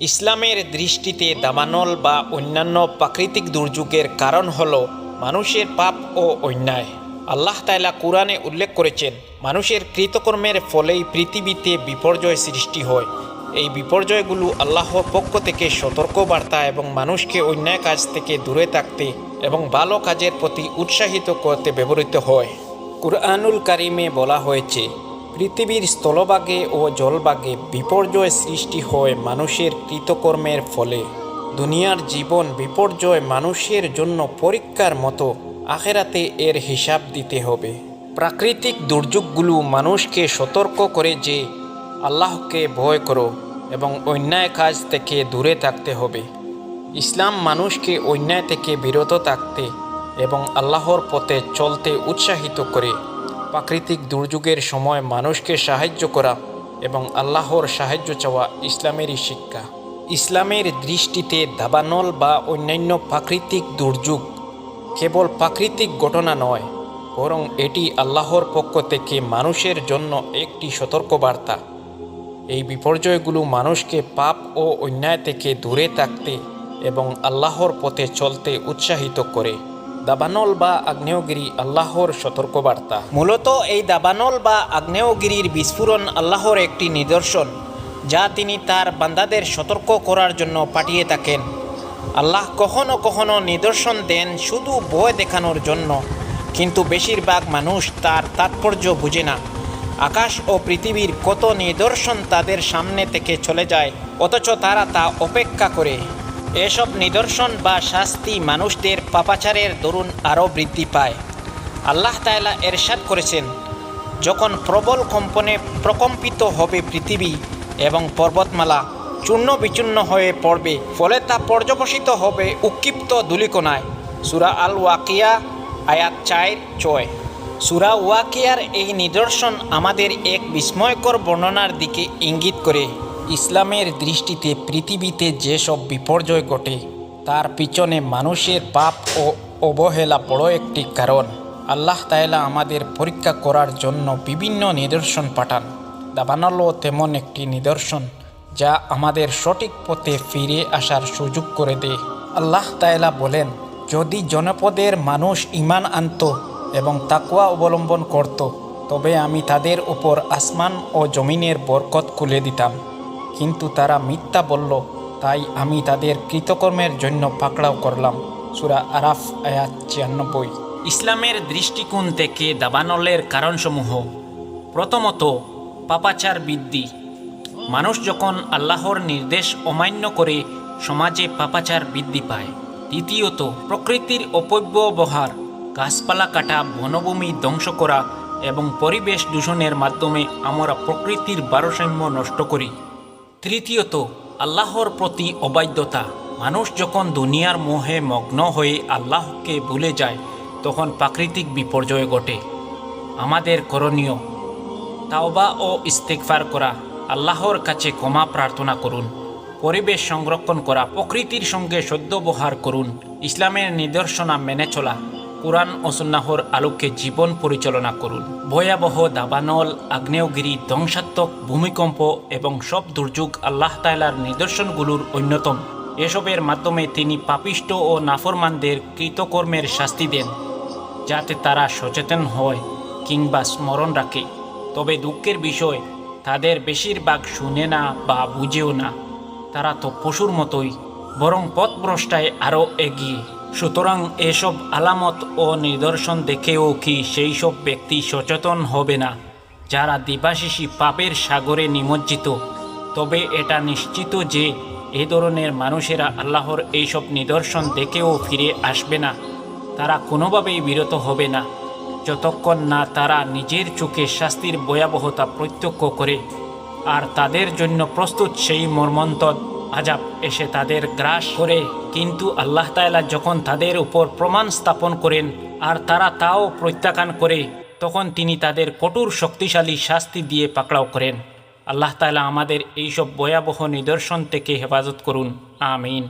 ইসলামের দৃষ্টিতে দাবানল বা অন্যান্য প্রাকৃতিক দুর্যোগের কারণ হল মানুষের পাপ ও অন্যায়। আল্লাহ তাইলা কোরআনে উল্লেখ করেছেন, মানুষের কৃতকর্মের ফলেই পৃথিবীতে বিপর্যয় সৃষ্টি হয়। এই বিপর্যয়গুলো আল্লাহর পক্ষ থেকে সতর্ক বার্তা এবং মানুষকে অন্যায় কাজ থেকে দূরে থাকতে এবং ভালো কাজের প্রতি উৎসাহিত করতে ব্যবহৃত হয়। কুরআনুল কারিমে বলা হয়েছে পৃথিবীর স্থলভাগে ও জলভাগে বিপর্যয় সৃষ্টি হয় মানুষের কৃতকর্মের ফলে। দুনিয়ার জীবন বিপর্যয় মানুষের জন্য পরীক্ষার মতো, আখেরাতে এর হিসাব দিতে হবে। প্রাকৃতিক দুর্যোগগুলো মানুষকে সতর্ক করে যে, আল্লাহকে ভয় করো এবং অন্যায় কাজ থেকে দূরে থাকতে হবে। ইসলাম মানুষকে অন্যায় থেকে বিরত থাকতে এবং আল্লাহর পথে চলতে উৎসাহিত করে। প্রাকৃতিক দুর্যোগের সময় মানুষকে সাহায্য করা এবং আল্লাহর সাহায্য চাওয়া ইসলামেরই শিক্ষা। ইসলামের দৃষ্টিতে দাবানল বা অন্যান্য প্রাকৃতিক দুর্যোগ কেবল প্রাকৃতিক ঘটনা নয়, বরং এটি আল্লাহর পক্ষ থেকে মানুষের জন্য একটি সতর্কবার্তা। এই বিপর্যয়গুলো মানুষকে পাপ ও অন্যায় থেকে দূরে থাকতে এবং আল্লাহর পথে চলতে উৎসাহিত করে। দাবানল বা আগ্নেয়গিরি আল্লাহর সতর্কবার্তা। মূলত এই দাবানল বা আগ্নেয়গিরির বিস্ফোরণ আল্লাহর একটি নিদর্শন, যা তিনি তার বান্দাদের সতর্ক করার জন্য পাঠিয়ে থাকেন। আল্লাহ কখনো কখনো নিদর্শন দেন শুধু ভয় দেখানোর জন্য, কিন্তু বেশিরভাগ মানুষ তার তাৎপর্য বুঝে না। আকাশ ও পৃথিবীর কত নিদর্শন তাদের সামনে থেকে চলে যায়, অথচ তারা তা অপেক্ষা করে। এসব নিদর্শন বা শাস্তি মানুষদের পাপাচারের দরুন আরও বৃদ্ধি পায়। আল্লাহ তায়লা এরশাদ করেছেন, যখন প্রবল কম্পনে প্রকম্পিত হবে পৃথিবী এবং পর্বতমালা চূর্ণ বিচূর্ণ হয়ে পড়বে, ফলে তা পর্যবসিত হবে উক্ষিপ্ত দুলিকোনায় সুরা আল ওয়াকিয়া আয়াত চার, ছয়। সুরা ওয়াকিয়ার এই নিদর্শন আমাদের এক বিস্ময়কর বর্ণনার দিকে ইঙ্গিত করে। ইসলামের দৃষ্টিতে পৃথিবীতে যেসব বিপর্যয় ঘটে, তার পিছনে মানুষের পাপ ও অবহেলা বড় একটি কারণ। আল্লাহ তাইলা আমাদের পরীক্ষা করার জন্য বিভিন্ন নিদর্শন পাঠান। দাবানলও তেমন একটি নিদর্শন যা আমাদের সঠিক পথে ফিরে আসার সুযোগ করে দেয়। আল্লাহ তাইলা বলেন, যদি জনপদের মানুষ ইমান আনত এবং তাকুয়া অবলম্বন করত, তবে আমি তাদের উপর আসমান ও জমিনের বরকত খুলে দিতাম। কিন্তু তারা মিথ্যা বলল, তাই আমি তাদের কৃতকর্মের জন্য পাকড়াও করলাম। সুরা আরাফ, আয়াত ছিয়ানব্বই। ইসলামের দৃষ্টিকোণ থেকে দাবানলের কারণসমূহ। প্রথমত, পাপাচার বৃদ্ধি। মানুষ যখন আল্লাহর নির্দেশ অমান্য করে সমাজে পাপাচার বৃদ্ধি পায়। দ্বিতীয়ত, প্রকৃতির অপব্যবহার, গাছপালা কাটা, বনভূমি ধ্বংস করা এবং পরিবেশ দূষণের মাধ্যমে আমরা প্রকৃতির ভারসাম্য নষ্ট করি। তৃতীয়ত, আল্লাহর প্রতি অবাধ্যতা। মানুষ যখন দুনিয়ার মোহে মগ্ন হয়ে আল্লাহকে ভুলে যায়, তখন প্রাকৃতিক বিপর্যয় ঘটে। আমাদের করণীয়, তাওবা ও ইস্তেকফার করা, আল্লাহর কাছে ক্ষমা প্রার্থনা করুন, পরিবেশ সংরক্ষণ করা, প্রকৃতির সঙ্গে সদ্যবহার করুন, ইসলামের নিদর্শনা মেনে চলা কোরআন ও সুন্নাহর আলোকে জীবন পরিচালনা করুন। ভয়াবহ দাবানল, আগ্নেয়গিরি, ধ্বংসাত্মক ভূমিকম্প এবং সব দুর্যোগ আল্লাহ তাইলার নিদর্শনগুলোর অন্যতম। এসবের মাধ্যমে তিনি পাপিষ্ট ও নাফরমানদের কৃতকর্মের শাস্তি দেন, যাতে তারা সচেতন হয় কিংবা স্মরণ রাখে। তবে দুঃখের বিষয়, তাদের বেশিরভাগ শুনে না বা বুঝেও না। তারা তো পশুর মতোই, বরং পথভ্রষ্টায় আরও এগিয়ে। সুতরাং এসব আলামত ও নিদর্শন দেখেও কি সেই সব ব্যক্তি সচেতন হবে না? যারা দিবাশিষী পাপের সাগরে নিমজ্জিত, তবে এটা নিশ্চিত যে এ ধরনের মানুষেরা আল্লাহর এইসব নিদর্শন দেখেও ফিরে আসবে না। তারা কোনোভাবেই বিরত হবে না। যতক্ষণ না তারা নিজের চোখে শাস্তির ভয়াবহতা প্রত্যক্ষ করে, আর তাদের জন্য প্রস্তুত সেই মর্মন্তদ আজাব এসে তাদের গ্রাস করে। কিন্তু আল্লাহ তাইলা যখন তাদের উপর প্রমাণ স্থাপন করেন আর তারা তাও প্রত্যাখ্যান করে, তখন তিনি তাদের কঠোর শক্তিশালী শাস্তি দিয়ে পাকড়াও করেন। আল্লাহ তালা আমাদের এইসব ভয়াবহ নিদর্শন থেকে হেফাজত করুন। আমিন।